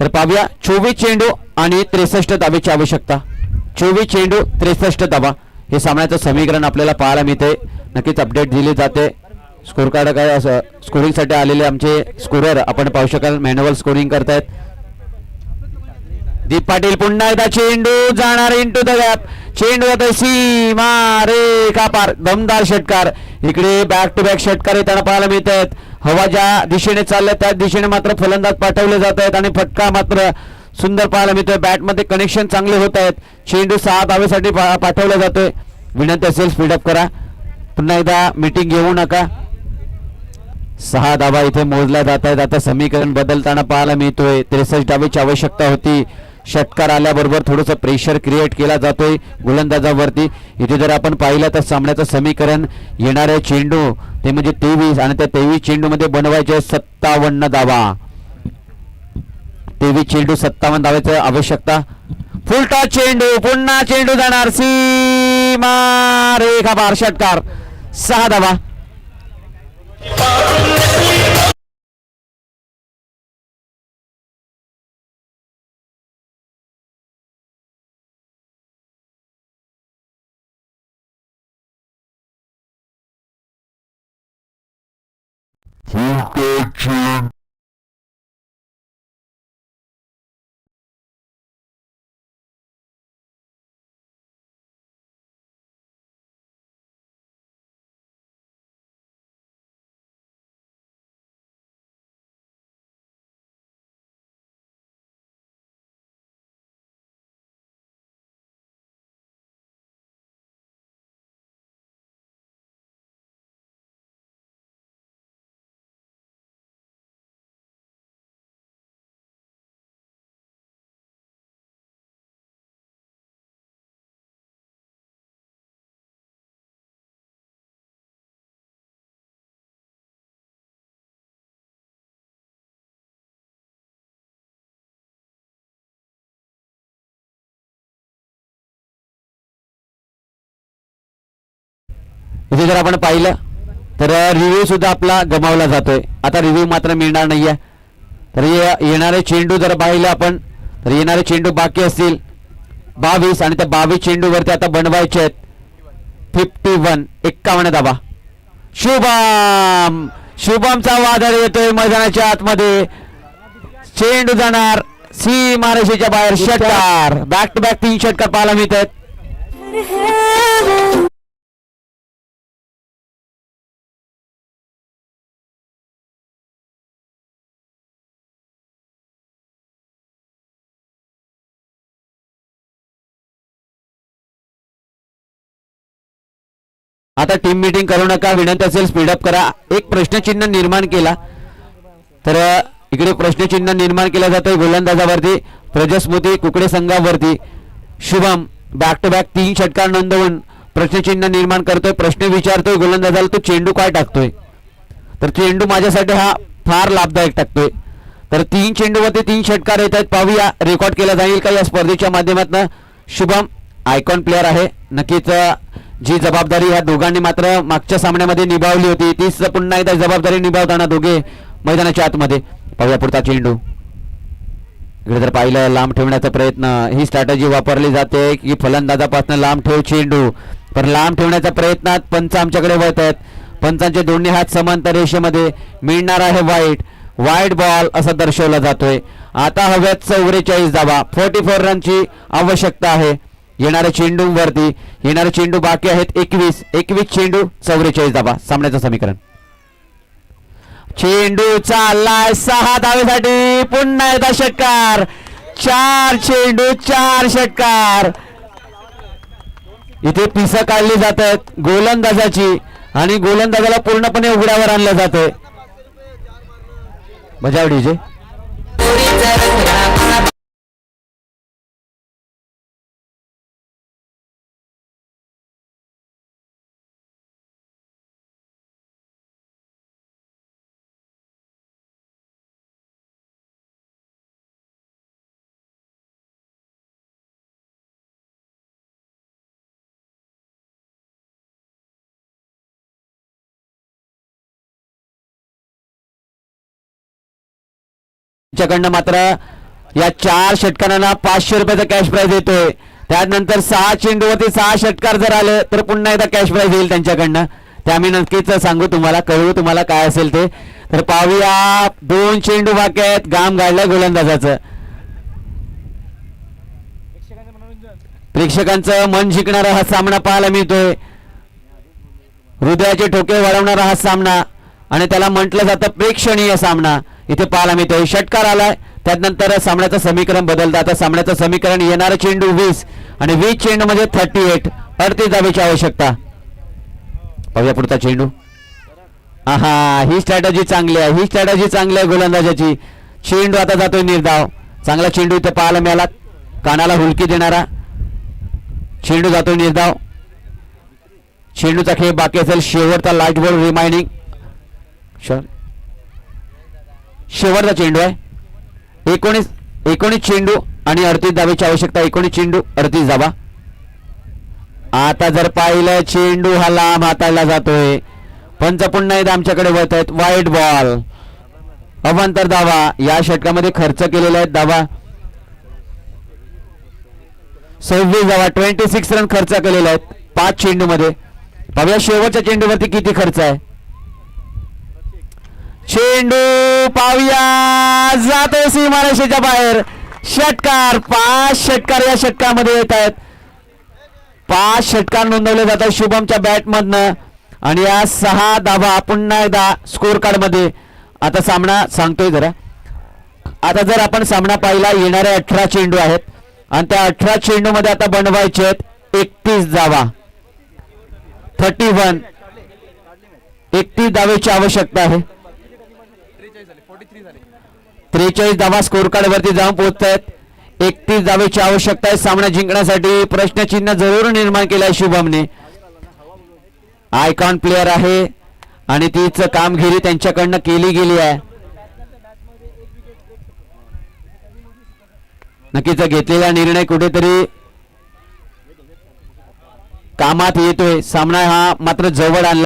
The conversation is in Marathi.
तर पाहूया चोवीस चेंडू आणि त्रेसष्ट धावेची आवश्यकता. चोवीस चेंडू त्रेसष्ट धावा. हे सामन्याचं समीकरण आपल्याला पाहायला मिळते. नक्कीच अपडेट दिली जाते. स्कोर कार्ड काय असं स्कोरिंगसाठी आलेले आमचे स्कोरर आपण पाहू शकाल. मॅन्युअल स्कोरिंग करतायत. दीप पाटील पुन्हा एकदा चेंडू जाणार इंटू द गॅप चेंडू आता सीमा रे कापार दमदार षटकार. इकडे बॅक टू बॅक षटकार येताना पाहायला मिळत आहेत हवा ज्या दिशेने चालल्या त्या दिशेने मात्र फलंदाज पाठवले जात आहेत आणि फटका मात्र सुंदर पाहायला मिळतोय. बॅटमध्ये कनेक्शन चांगले होत आहेत चेंडू सहा धावेसाठी पा- पाठवला जातोय. विनंती असेल स्पीडअप करा. पुन्हा एकदा मीटिंग घेऊ नका. सहा धावा इथे मोजल्या जात आहेत आता समीकरण बदलताना पाहायला मिळतोय. त्रेसष्ट धावेची आवश्यकता होती. षटकार आल्याबरोबर थोडंसं प्रेशर क्रिएट केला जातोय गोलंदाजावरती. इथे जर आपण पाहिलं तर सामन्याचं समीकरण येणारे चेंडू. ते म्हणजे तेवीस आणि त्या तेवीस चेंडूमध्ये बनवायचे सत्तावन्न धावा. तेवीस चेंडू सत्तावन्न धावाची आवश्यकता. फुलटा चेंडू पुन्हा चेंडू जाणार. सीमा रेखा बार षटकार. सहा धावा. Production इथे जर आपण पाहिलं तर रिव्ह्यू सुद्धा आपला गमावला जातोय. आता रिव्ह्यू मात्र मिळणार नाहीये. तर ये- येणारे चेंडू जर पाहिलं आपण तर येणारे चेंडू बाकी असतील. बावीस आणि त्या बावीस चेंडूवरती आता बनवायचे आहेत. फिफ्टी वन एक्कावन्न दाबा शुभम! शुभमचा वादळ येतोय मैदानाच्या आतमध्ये. चेंडू जाणार. सी मारेशीच्या बाहेर षटकार बॅक टू बॅक तीन षटकार पाहायला मिळत आहेत. आता टीम मीटिंग करू नका विनंती असेल स्पीडअप करा. एक प्रश्नचिन्ह निर्माण केला. तर इकडे प्रश्नचिन्ह निर्माण केलं जातंय गोलंदाजावरती प्रजस्मृती कुकडे संघावरती. शुभम बॅक टू बॅक तीन षटकार नोंदवून प्रश्नचिन्ह निर्माण करतोय प्रश्न विचारतोय गोलंदाजाला तो चेंडू काय टाकतोय? तर चेंडू माझ्यासाठी हा फार लाभदायक टाकतोय. तर तीन चेंडूवरती तीन षटकार येत आहेत पाहूया रेकॉर्ड केला जाईल का या स्पर्धेच्या माध्यमातून? शुभम आयकॉन प्लेअर आहे. नक्कीच जी जबाबदारी ह्या दोघांनी मात्र मागच्या सामन्यामध्ये निभावली होती तीच पुन्हा एकदा जबाबदारी निभावताना दोघे मैदानाच्या आतमध्ये. पाहूया पुढचा चेंडू. इकडे जर पाहिलं लांब ठेवण्याचा प्रयत्न. ही स्ट्रॅटजी वापरली जाते की फलंदाजापासून लांब ठेव चेंडू. पण लांब ठेवण्याच्या प्रयत्नात पंच आमच्याकडे वळत आहेत पंचांचे दोन्ही हात समांतर रेषेमध्ये. मिळणार आहे वाईट. वाईट बॉल असं दर्शवला जातोय. आता हव्यात चौवेचाळीस धावा. फोर्टी फोर रनची आवश्यकता आहे. येणाऱ्या चेंडूवरती येणारे चेंडू बाकी आहेत एकवीस एकवीस चेंडू चौवेचाळीस धाबा सामन्याचं समीकरण. चेंडू चाललाय सहा धावेसाठी पुन्हा एकदा षटकार. चार चेंडू चार षटकार. इथे पिसं काढली जात आहेत गोलंदाजाची आणि गोलंदाजाला पूर्णपणे उघड्यावर आणलं जातंय. बजाव डीजे च्याकडनं मात्र या चार षटकारांना पाचशे रुपयाचा कॅश प्राईज येतोय. त्यानंतर सहा चेंडूवरती सहा षटकार जर आले तर पुन्हा एकदा कॅश प्राईज येईल त्यांच्याकडनं. ते आम्ही नक्कीच सांगू तुम्हाला कळवू तुम्हाला काय असेल ते. तर पाहूया दोन चेंडू बाकी आहेत गाम गाडलं गोलंदाजाचं. प्रेक्षकांचं मन जिंकणारा हा सामना पाहायला मिळतोय. हृदयाचे ठोके वाढवणारा हा सामना. आणि त्याला म्हटलं जातं प्रेक्षणीय सामना. इथे पाहायला मिळतोय. षटकार आलाय. त्यानंतर सामन्याचं समीकरण बदलतं. आता सामन्याचं समीकरण येणार चेंडू वीस. आणि वीस चेंडू म्हणजे थर्टी एट अडतीस धावेची आवश्यकता. पाहूया पुढचा चेंडू. हा ही स्ट्रॅटजी चांगली आहे. ही स्ट्रॅटजी चांगली आहे गोलंदाजाची. चेंडू आता जातोय निर्धाव. चांगला चेंडू इथे पाहायला मिळाला. कानाला हुलकी देणारा. चेंडू जातोय निर्धाव. चेंडूचा खेळ बाकी असेल. शेवटचा लास्ट बॉल शॉर शेवटचा चेंडू आहे. एकोणीस एकोणीस चेंडू आणि अडतीस धावेची आवश्यकता एकोणीस चेंडू अडतीस धावा. आता जर पाहिलं चेंडू हा लांब हाताळला जातोय. पंच पुन्हा एकदा आमच्याकडे वळत आहेत. वाईट बॉल अवांतर धावा. या षटकामध्ये खर्च केलेले आहेत धावा. सव्वीस धावा. ट्वेंटी सिक्स रन खर्च केलेले आहेत. पाच चेंडू मध्ये पाहूया शेवटच्या चेंडूवरती किती खर्च आहे. चेंडू पाहूया. जातो सीमारेषेच्या बाहेर. षटकार पाच षटकार या षटकामध्ये येत आहेत. पाच षटकार नोंदवले जातात शुभमच्या बॅटमधनं. आणि या सहा धाबा पुन्हा एकदा स्कोर कार्डमध्ये आता सामना सांगतोय जरा. आता जर आपण सामना पाहिला येणारे अठरा चेंडू आहेत. आणि त्या अठरा चेंडू मध्ये आता बनवायचे आहेत एकतीस धावा. थर्टी वन एकतीस धावेची आवश्यकता आहे. त्रेचाळीस धावा स्कोर कार्ड वरती जाऊन पोहोचत आहेत एकतीस धावेची आवश्यकता आहे. सामना जिंकण्यासाठी प्रश्नचिन्ह जरूर निर्माण केलं आहे शुभमने. आयकॉन प्लेअर आहे. आणि तीच कामगिरी त्यांच्याकडनं केली गेली आहे. नक्कीच घेतलेला निर्णय कुठेतरी कामात येतोय. सामना हा मात्र जवळ आणला.